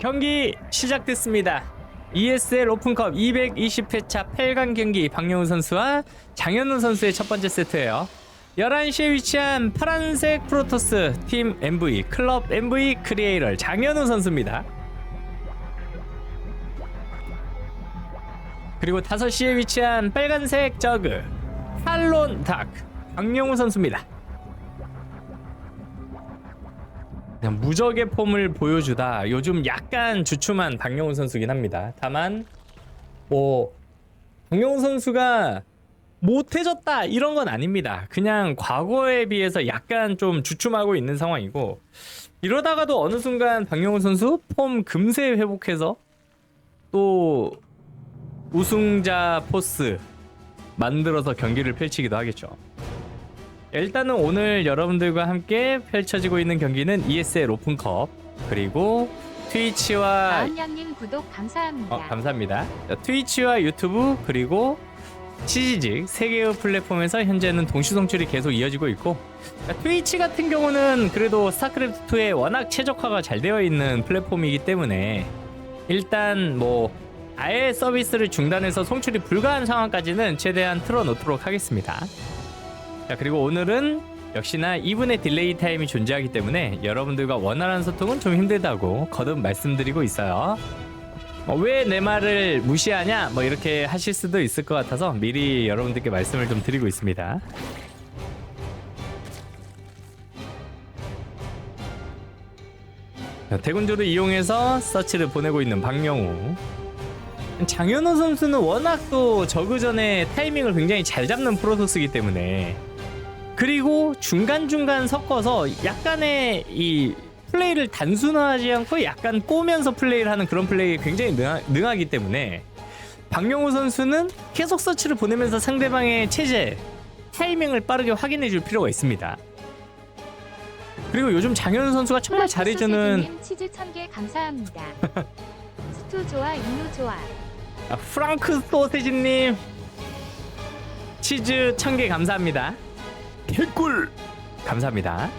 경기 시작됐습니다. ESL 오픈컵 220회차 8강 경기 박영우 선수와 장현우 선수의 첫 번째 세트예요. 11시에 위치한 파란색 프로토스 팀 MV 클럽 MV 크리에이터 장현우 선수입니다. 그리고 5시에 위치한 빨간색 저그 탈론 다크 박영우 선수입니다. 그냥 무적의 폼을 보여주다 요즘 약간 주춤한 박영훈 선수긴 합니다. 다만 뭐 박영훈 선수가 못해졌다 이런 건 아닙니다. 그냥 과거에 비해서 약간 좀 주춤하고 있는 상황이고 이러다가도 어느 순간 박영훈 선수 폼 금세 회복해서 또 우승자 포스 만들어서 경기를 펼치기도 하겠죠. 일단은 오늘 여러분들과 함께 펼쳐지고 있는 경기는 ESL 오픈컵 그리고 트위치와 마은양님 구독 감사합니다. 어, 감사합니다. 자, 트위치와 유튜브 그리고 CG직 세 개의 플랫폼에서 현재는 동시 송출이 계속 이어지고 있고 자, 트위치 같은 경우는 그래도 스타크래프트 2에 워낙 최적화가 잘 되어 있는 플랫폼이기 때문에 일단 뭐 아예 서비스를 중단해서 송출이 불가한 상황까지는 최대한 틀어놓도록 하겠습니다. 자 그리고 오늘은 역시나 2분의 딜레이 타임이 존재하기 때문에 여러분들과 원활한 소통은 좀 힘들다고 거듭 말씀드리고 있어요. 어, 왜내 말을 무시하냐? 뭐 이렇게 하실 수도 있을 것 같아서 미리 여러분들께 말씀을 좀 드리고 있습니다. 자, 대군주를 이용해서 서치를 보내고 있는 박영우. 장현우 선수는 워낙 또 저그 전에 타이밍을 굉장히 잘 잡는 프로토스이기 때문에 그리고 중간중간 섞어서 약간의 이 플레이를 단순화하지 않고 약간 꼬면서 플레이를 하는 그런 플레이에 굉장히 능하, 능하기 때문에 박영호 선수는 계속 서치를 보내면서 상대방의 체제, 타이밍을 빠르게 확인해 줄 필요가 있습니다. 그리고 요즘 장현우 선수가 정말 잘해주는 소세지님 치즈 1000개 감사합니다. 스투 좋아 인루 좋아. 아, 프랑크 소세지님 치즈 1000개 감사합니다. 개꿀 감사합니다.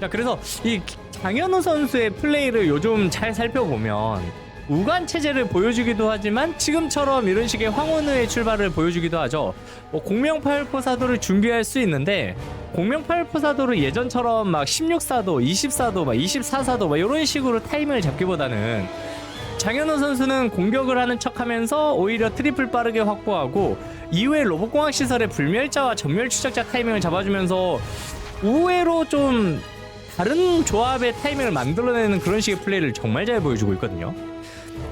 자 그래서 이 장현우 선수의 플레이를 요즘 잘 살펴보면 우간 체제를 보여주기도 하지만 지금처럼 이런 식의 황혼의 출발을 보여주기도 하죠. 뭐 공명파열포 사도를 준비할 수 있는데 공명파열포 사도를 예전처럼 막 16사도, 20사도, 막 24사도 막 이런 식으로 타이밍을 잡기보다는 장현우 선수는 공격을 하는 척하면서 오히려 트리플 빠르게 확보하고 이후에 로봇공학 시설의 불멸자와 전멸 추적자 타이밍을 잡아주면서 의외로 좀 다른 조합의 타이밍을 만들어내는 그런 식의 플레이를 정말 잘 보여주고 있거든요.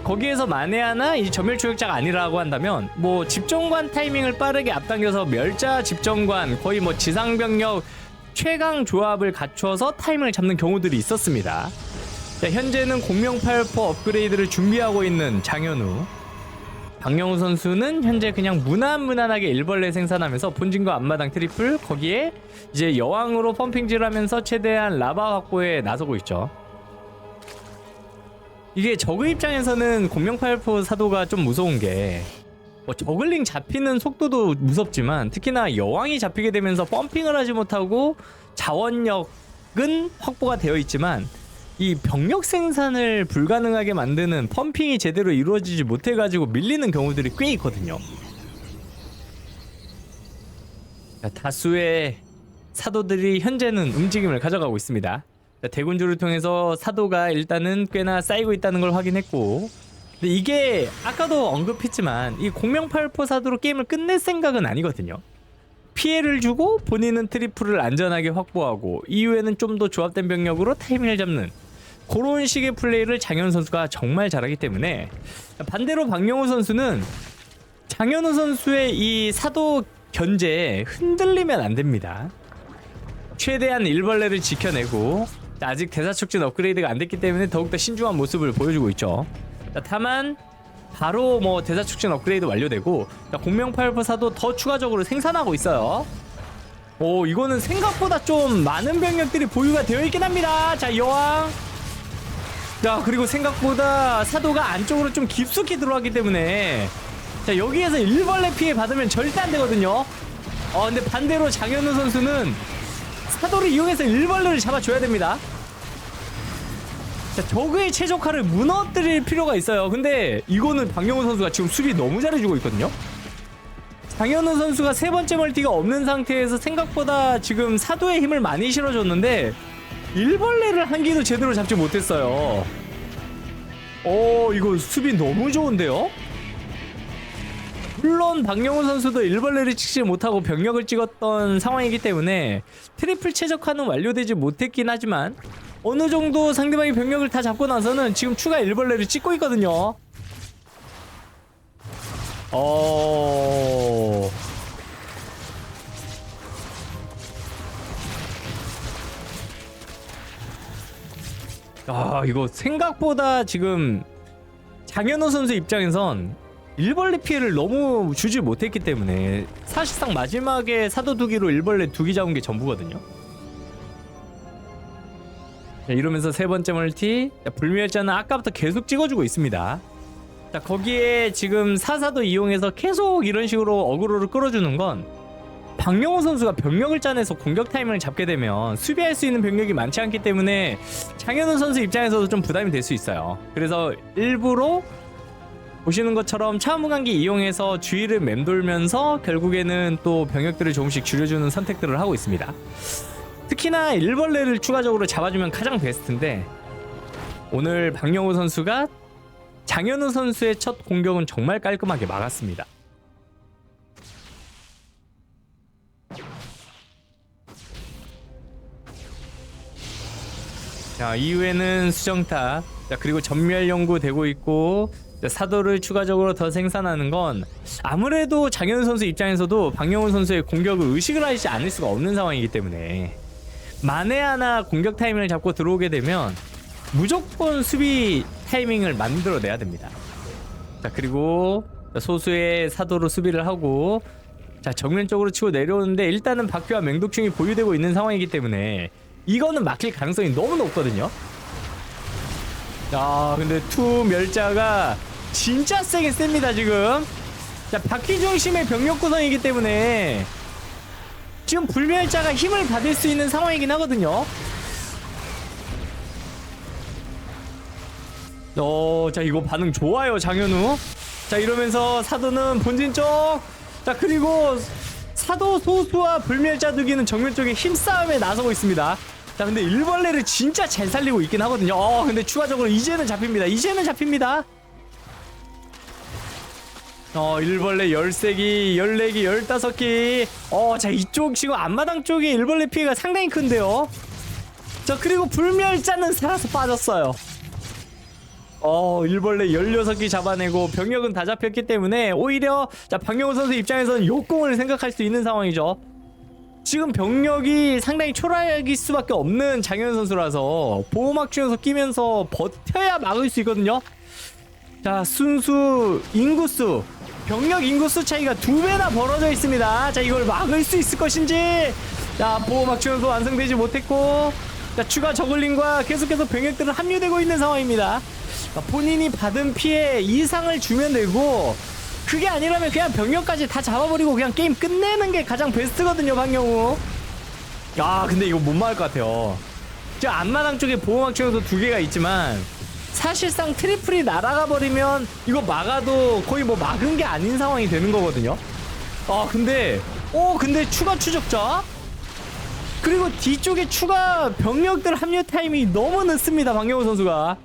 거기에서 만에 하나 이 전멸 추격자가 아니라고 한다면 뭐 집정관 타이밍을 빠르게 앞당겨서 멸자 집정관 거의 뭐 지상병력 최강 조합을 갖춰서 타이밍을 잡는 경우들이 있었습니다. 자, 현재는 공명팔포 업그레이드를 준비하고 있는 장현우. 박영우 선수는 현재 그냥 무난무난하게 일벌레 생산하면서 본진과 앞마당 트리플 거기에 이제 여왕으로 펌핑질 하면서 최대한 라바 확보에 나서고 있죠. 이게 저그 입장에서는 공명팔포 사도가 좀 무서운 게 뭐 저글링 잡히는 속도도 무섭지만 특히나 여왕이 잡히게 되면서 펌핑을 하지 못하고 자원력은 확보가 되어 있지만 이 병력 생산을 불가능하게 만드는 펌핑이 제대로 이루어지지 못해가지고 밀리는 경우들이 꽤 있거든요. 자, 다수의 사도들이 현재는 움직임을 가져가고 있습니다. 자, 대군주를 통해서 사도가 일단은 꽤나 쌓이고 있다는 걸 확인했고, 근데 이게 아까도 언급했지만 이 공명팔포 사도로 게임을 끝낼 생각은 아니거든요. 피해를 주고 본인은 트리플을 안전하게 확보하고 이후에는 좀 더 조합된 병력으로 타이밍을 잡는 그런 식의 플레이를 장현우 선수가 정말 잘하기 때문에 반대로 박영호 선수는 장현우 선수의 이 사도 견제에 흔들리면 안 됩니다. 최대한 일벌레를 지켜내고 아직 대사촉진 업그레이드가 안 됐기 때문에 더욱더 신중한 모습을 보여주고 있죠. 자, 다만 바로 뭐 대사촉진 업그레이드 완료되고 자, 공명팔포 사도 더 추가적으로 생산하고 있어요. 오 이거는 생각보다 좀 많은 병력들이 보유가 되어 있긴 합니다. 자 여왕. 자 그리고 생각보다 사도가 안쪽으로 좀 깊숙이 들어왔기 때문에 자 여기에서 일벌레 피해 받으면 절대 안 되거든요. 어 근데 반대로 장현우 선수는 사도를 이용해서 일벌레를 잡아줘야 됩니다. 자, 저그의 최적화를 무너뜨릴 필요가 있어요. 근데 이거는 박영호 선수가 지금 수비 너무 잘해주고 있거든요. 장현우 선수가 세 번째 멀티가 없는 상태에서 생각보다 지금 사도의 힘을 많이 실어줬는데 일벌레를 한 기도 제대로 잡지 못했어요. 어, 이거 수비 너무 좋은데요? 물론 박영호 선수도 일벌레를 찍지 못하고 병력을 찍었던 상황이기 때문에 트리플 최적화는 완료되지 못했긴 하지만 어느 정도 상대방이 병력을 다 잡고 나서는 지금 추가 일벌레를 찍고 있거든요. 어. 아, 이거 생각보다 지금 장현우 선수 입장에선 일벌레 피해를 너무 주지 못했기 때문에 사실상 마지막에 사도 두기로 일벌레 두기 잡은 게 전부거든요. 자, 이러면서 세 번째 멀티 자, 불멸자는 아까부터 계속 찍어주고 있습니다. 자 거기에 지금 사사도 이용해서 계속 이런 식으로 어그로를 끌어주는 건 박영호 선수가 병력을 짜내서 공격 타이밍을 잡게 되면 수비할 수 있는 병력이 많지 않기 때문에 장현우 선수 입장에서도 좀 부담이 될 수 있어요. 그래서 일부러 보시는 것처럼 차무관기 이용해서 주위를 맴돌면서 결국에는 또 병력들을 조금씩 줄여주는 선택들을 하고 있습니다. 특히나 일벌레를 추가적으로 잡아주면 가장 베스트인데 오늘 박영호 선수가 장현우 선수의 첫 공격은 정말 깔끔하게 막았습니다. 자 이후에는 수정탑 자 그리고 전멸 연구 되고 있고 자, 사도를 추가적으로 더 생산하는 건 아무래도 장현우 선수 입장에서도 박영훈 선수의 공격을 의식을 하지 않을 수가 없는 상황이기 때문에 만에 하나 공격 타이밍을 잡고 들어오게 되면 무조건 수비 타이밍을 만들어내야 됩니다. 자 그리고 소수의 사도로 수비를 하고 자 정면 쪽으로 치고 내려오는데 일단은 바퀴와 맹독충이 보유되고 있는 상황이기 때문에 이거는 막힐 가능성이 너무 높거든요. 아 근데 투 멸자가 진짜 세게 셉니다 지금. 자 바퀴 중심의 병력 구성이기 때문에 지금 불멸자가 힘을 받을 수 있는 상황이긴 하거든요. 어, 자 이거 반응 좋아요 장현우. 자 이러면서 사도는 본진 쪽. 자 그리고 사도 소수와 불멸자 두기는 정면 쪽에 힘싸움에 나서고 있습니다. 자 근데 일벌레를 진짜 잘 살리고 있긴 하거든요. 어 근데 추가적으로 이제는 잡힙니다. 이제는 잡힙니다. 어 일벌레 13기 14기 15기 어자 이쪽 지금 앞마당 쪽에 일벌레 피해가 상당히 큰데요 자 그리고 불멸자는 살아서 빠졌어요 어 일벌레 16기 잡아내고 병력은 다 잡혔기 때문에 오히려 자 박영호 선수 입장에서는 역공을 생각할 수 있는 상황이죠 지금 병력이 상당히 초라하기 수밖에 없는 장현 선수라서 보호막 중에서 끼면서 버텨야 막을 수 있거든요. 자 순수 인구수 병력 인구수 차이가 두 배나 벌어져 있습니다. 자 이걸 막을 수 있을 것인지. 자 보호막 중에서 완성되지 못했고 자 추가 저글링과 계속해서 병력들은 합류되고 있는 상황입니다. 자, 본인이 받은 피해 이상을 주면 되고 그게 아니라면 그냥 병력까지 다 잡아버리고 그냥 게임 끝내는 게 가장 베스트거든요 박영우 야 근데 이거 못 막을 것 같아요 저 앞마당 쪽에 보호막 중에서 두 개가 있지만 사실상 트리플이 날아가 버리면 이거 막아도 거의 뭐 막은 게 아닌 상황이 되는 거거든요. 아 근데 어 근데 추가 추적자 그리고 뒤쪽에 추가 병력들 합류 타임이 너무 늦습니다 박영호 선수가.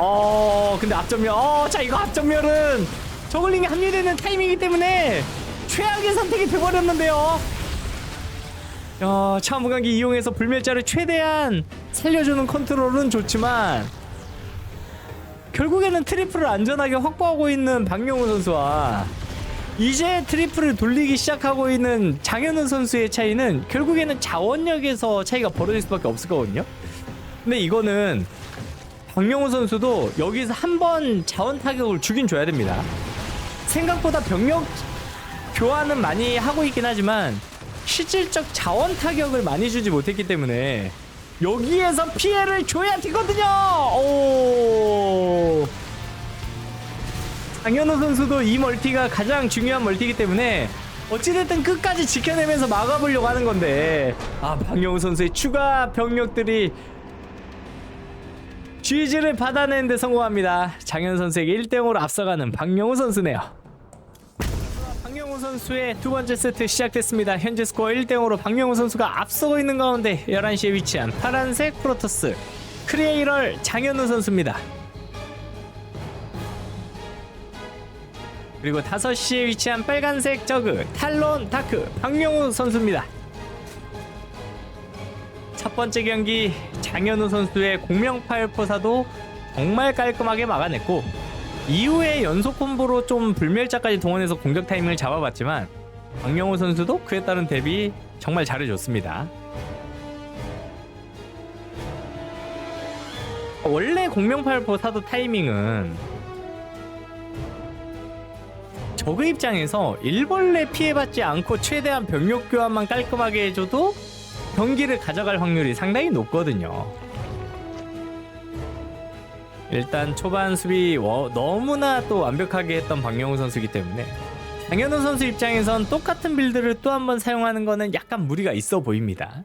어 근데 앞전멸 어자 이거 앞전멸은 저글링이 합류되는 타이밍이기 때문에 최악의 선택이 돼버렸는데요. 야, 차무강기 이용해서 불멸자를 최대한 살려주는 컨트롤은 좋지만 결국에는 트리플을 안전하게 확보하고 있는 박영호 선수와 이제 트리플을 돌리기 시작하고 있는 장현우 선수의 차이는 결국에는 자원력에서 차이가 벌어질 수밖에 없을 거거든요. 근데 이거는 박영호 선수도 여기서 한 번 자원 타격을 주긴 줘야 됩니다. 생각보다 병력 교환은 많이 하고 있긴 하지만 실질적 자원 타격을 많이 주지 못했기 때문에 여기에서 피해를 줘야 되거든요. 오. 장현우 선수도 이 멀티가 가장 중요한 멀티이기 때문에 어찌됐든 끝까지 지켜내면서 막아보려고 하는 건데 아 박영우 선수의 추가 병력들이 GG를 받아내는데 성공합니다. 장현 선수에게 1대0으로 앞서가는 박영우 선수네요. 박영우 선수의 두 번째 세트 시작됐습니다. 현재 스코어 1대0으로 박영우 선수가 앞서고 있는 가운데 11시에 위치한 파란색 프로토스 크리에이럴 장현우 선수입니다. 그리고 5시에 위치한 빨간색 저그 탈론 다크 박영우 선수입니다. 첫 번째 경기 장현우 선수의 공명파열포사도 정말 깔끔하게 막아냈고 이후에 연속 콤보로 좀 불멸자까지 동원해서 공격 타이밍을 잡아봤지만 박영호 선수도 그에 따른 대비 정말 잘해줬습니다. 원래 공명파열포사도 타이밍은 저그 입장에서 일벌레 피해받지 않고 최대한 병력 교환만 깔끔하게 해줘도 경기를 가져갈 확률이 상당히 높거든요. 일단 초반 수비 워- 너무나 또 완벽하게 했던 박영우 선수이기 때문에 장현우 선수 입장에선 똑같은 빌드를 또 한 번 사용하는 거는 약간 무리가 있어 보입니다.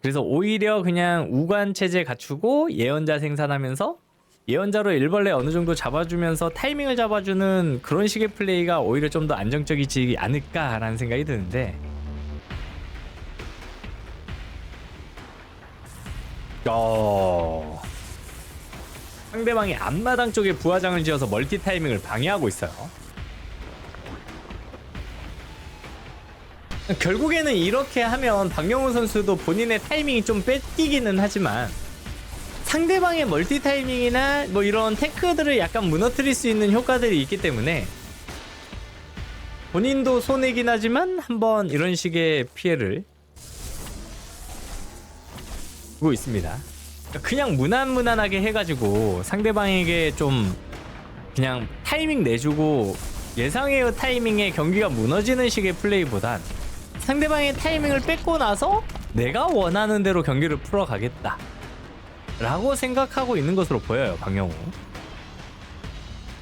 그래서 오히려 그냥 우관 체제 갖추고 예언자 생산하면서 예언자로 일벌레 어느 정도 잡아주면서 타이밍을 잡아주는 그런 식의 플레이가 오히려 좀 더 안정적이지 않을까라는 생각이 드는데 어... 상대방이 앞마당 쪽에 부하장을 지어서 멀티 타이밍을 방해하고 있어요. 결국에는 이렇게 하면 박영호 선수도 본인의 타이밍이 좀 뺏기기는 하지만 상대방의 멀티 타이밍이나 뭐 이런 테크들을 약간 무너뜨릴 수 있는 효과들이 있기 때문에 본인도 손해긴 하지만 한번 이런 식의 피해를 주고 있습니다. 그냥 무난무난하게 해가지고 상대방에게 좀 그냥 타이밍 내주고 예상외의 타이밍에 경기가 무너지는 식의 플레이보단 상대방의 타이밍을 뺏고 나서 내가 원하는 대로 경기를 풀어가겠다 라고 생각하고 있는 것으로 보여요 박영우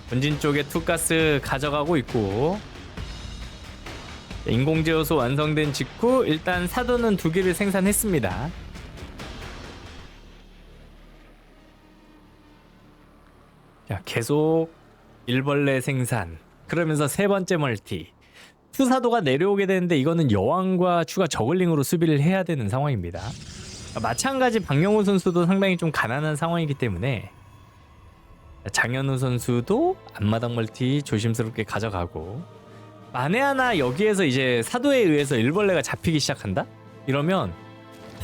본진 쪽에 투가스 가져가고 있고 인공제어소 완성된 직후 일단 사도는 두 개를 생산했습니다 자, 계속 일벌레 생산. 그러면서 세 번째 멀티. 투사도가 내려오게 되는데 이거는 여왕과 추가 저글링으로 수비를 해야 되는 상황입니다. 마찬가지 박영호 선수도 상당히 좀 가난한 상황이기 때문에 장현우 선수도 앞마당 멀티 조심스럽게 가져가고 만에 하나 여기에서 이제 사도에 의해서 일벌레가 잡히기 시작한다? 이러면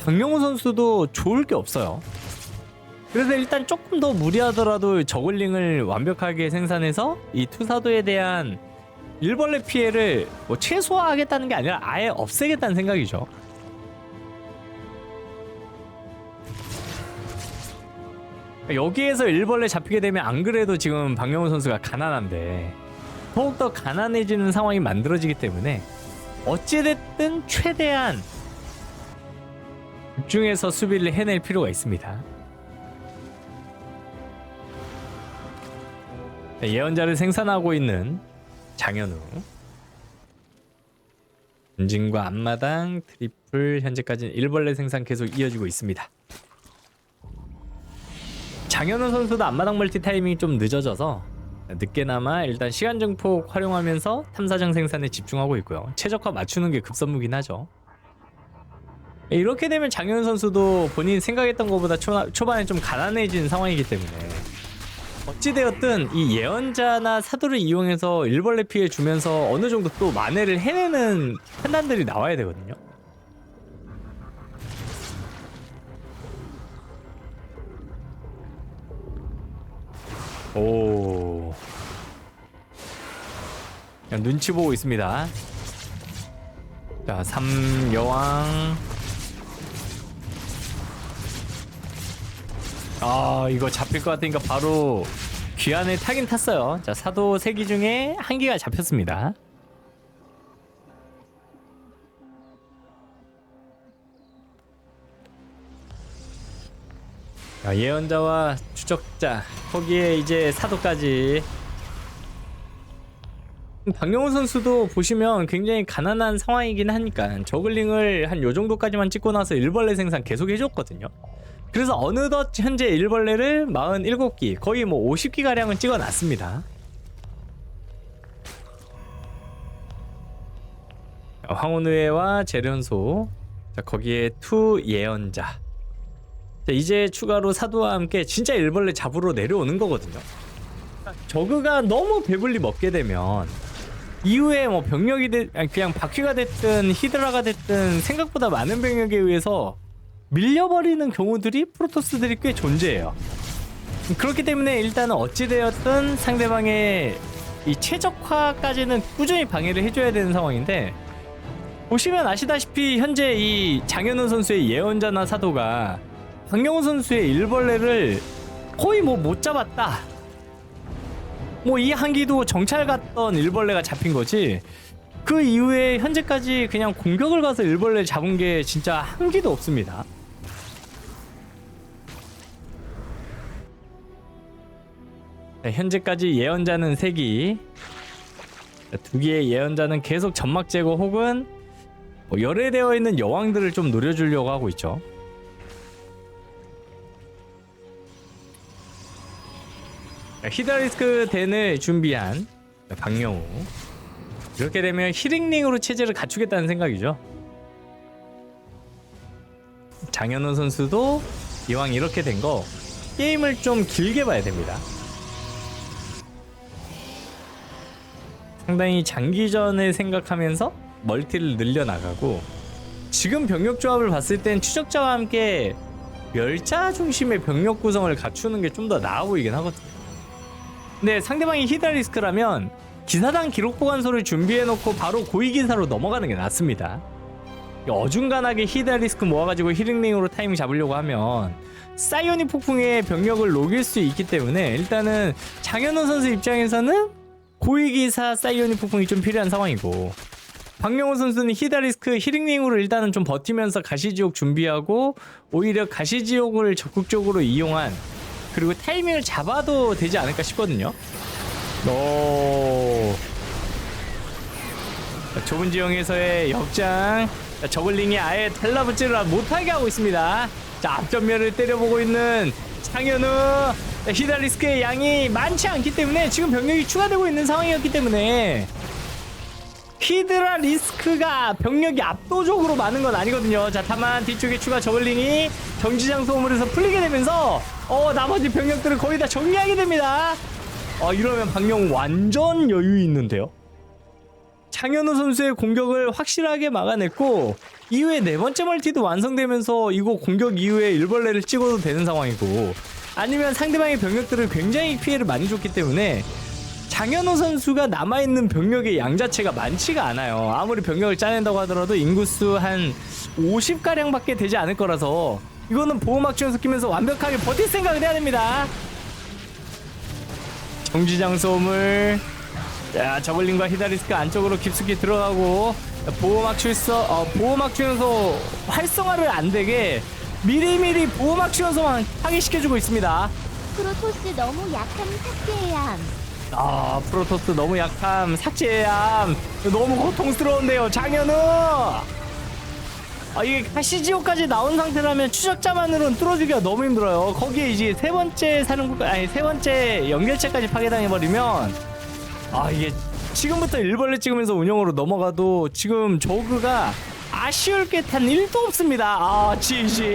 박영호 선수도 좋을 게 없어요. 그래서 일단 조금 더 무리하더라도 저글링을 완벽하게 생산해서 이 투사도에 대한 일벌레 피해를 뭐 최소화하겠다는 게 아니라 아예 없애겠다는 생각이죠. 여기에서 일벌레 잡히게 되면 안 그래도 지금 박영호 선수가 가난한데 더욱더 가난해지는 상황이 만들어지기 때문에 어찌됐든 최대한 집중해서 수비를 해낼 필요가 있습니다. 예언자를 생산하고 있는 장현우. 전진과 앞마당 트리플 현재까지는 일벌레 생산 계속 이어지고 있습니다. 장현우 선수도 앞마당 멀티 타이밍이 좀 늦어져서 늦게나마 일단 시간 증폭 활용하면서 탐사정 생산에 집중하고 있고요. 최적화 맞추는 게 급선무긴 하죠. 이렇게 되면 장현우 선수도 본인 생각했던 것보다 초, 초반에 좀 가난해진 상황이기 때문에 어찌되었든 이 예언자나 사도를 이용해서 일벌레 피해 주면서 어느 정도 또 만회를 해내는 판단들이 나와야 되거든요. 오. 그냥 눈치 보고 있습니다. 자, 3여왕. 아 이거 잡힐 것 같으니까 바로 귀환을 타긴 탔어요. 자 사도 세기 중에 한 개가 잡혔습니다. 자, 예언자와 추적자 거기에 이제 사도까지. 박영호 선수도 보시면 굉장히 가난한 상황이긴 하니까 저글링을 한 요 정도까지만 찍고 나서 일벌레 생산 계속 해줬거든요 그래서 어느덧 현재 일벌레를 47기 거의 뭐 50기 가량은 찍어놨습니다. 황혼우회와 재련소 자, 거기에 투 예언자 자, 이제 추가로 사도와 함께 진짜 일벌레 잡으러 내려오는 거거든요. 저그가 너무 배불리 먹게 되면 이후에 뭐 병력이 됐 아니 그냥 바퀴가 됐든 히드라가 됐든 생각보다 많은 병력에 의해서 밀려버리는 경우들이 프로토스들이 꽤 존재해요. 그렇기 때문에 일단은 어찌되었든 상대방의 이 최적화까지는 꾸준히 방해를 해줘야 되는 상황인데 보시면 아시다시피 현재 이 장현우 선수의 예언자나 사도가 박영호 선수의 일벌레를 거의 뭐 못 잡았다. 뭐 이 한기도 정찰 갔던 일벌레가 잡힌 거지. 그 이후에 현재까지 그냥 공격을 가서 일벌레 잡은 게 진짜 한 기도 없습니다. 네, 현재까지 예언자는 3기. 두 개의 예언자는 계속 점막 제거 혹은 뭐 열애되어 있는 여왕들을 좀 노려주려고 하고 있죠. 자, 히드라리스크 덴을 준비한 박영우. 이렇게 되면 히링링으로 체제를 갖추겠다는 생각이죠. 장현우 선수도 이왕 이렇게 된 거 게임을 좀 길게 봐야 됩니다. 상당히 장기전을 생각하면서 멀티를 늘려나가고 지금 병력 조합을 봤을 땐 추적자와 함께 멸자 중심의 병력 구성을 갖추는 게 좀 더 나아 보이긴 하거든요. 근데 상대방이 히드라리스크라면 기사단 기록 보관소를 준비해놓고 바로 고위 기사로 넘어가는 게 낫습니다. 어중간하게 히드라리스크 모아가지고 히링링으로 타이밍 잡으려고 하면 사이오닉 폭풍의 병력을 녹일 수 있기 때문에 일단은 장현우 선수 입장에서는 고위 기사 사이오닉 폭풍이 좀 필요한 상황이고 박명호 선수는 히다리스크 히링링으로 일단은 좀 버티면서 가시지옥 준비하고 오히려 가시지옥을 적극적으로 이용한 그리고 타이밍을 잡아도 되지 않을까 싶거든요. 오. 자, 좁은 지형에서의 역장. 자, 저글링이 아예 텔라붙지를 못하게 하고 있습니다. 자, 앞전면을 때려보고 있는 창현우. 자, 히다리스크의 양이 많지 않기 때문에 지금 병력이 추가되고 있는 상황이었기 때문에 히드라 리스크가 병력이 압도적으로 많은 건 아니거든요. 자, 다만 뒤쪽에 추가 저글링이 정지장 소음을해서 풀리게 되면서 어 나머지 병력들을 거의 다 정리하게 됩니다. 어 이러면 박영 완전 여유 있는데요. 장현우 선수의 공격을 확실하게 막아냈고 이후에 네 번째 멀티도 완성되면서 이거 공격 이후에 일벌레를 찍어도 되는 상황이고 아니면 상대방의 병력들을 굉장히 피해를 많이 줬기 때문에 장현우 선수가 남아있는 병력의 양 자체가 많지가 않아요. 아무리 병력을 짜낸다고 하더라도 인구수 한 50가량밖에 되지 않을 거라서 이거는 보호막 지원서 끼면서 완벽하게 버틸 생각을 해야 됩니다. 정지장 소음을 자 저글링과 히다리스크 안쪽으로 깊숙이 들어가고 보호막 출서 어, 보호막 주연소 활성화를 안 되게 미리미리 보호막 주연소만 하게 시켜주고 있습니다. 프로토스 너무 약한 삭제해야 함. 아 프로토스 너무 약함 삭제함 너무 고통스러운데요 장현우 아 이게 가시지옥까지 나온 상태라면 추적자만으로는 뚫어주기가 너무 힘들어요 거기에 이제 세 번째 사령부 아니 세 번째 연결체까지 파괴당해버리면 아 이게 지금부터 일벌레 찍으면서 운영으로 넘어가도 지금 저그가 아쉬울 게단 1도 없습니다 아 지지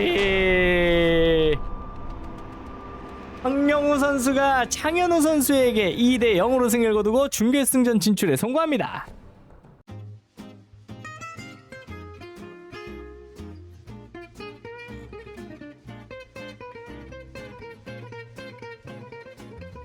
황영우 선수가 창현우 선수에게 2대 0으로 승리를 거두고 준결승전 진출에 성공합니다.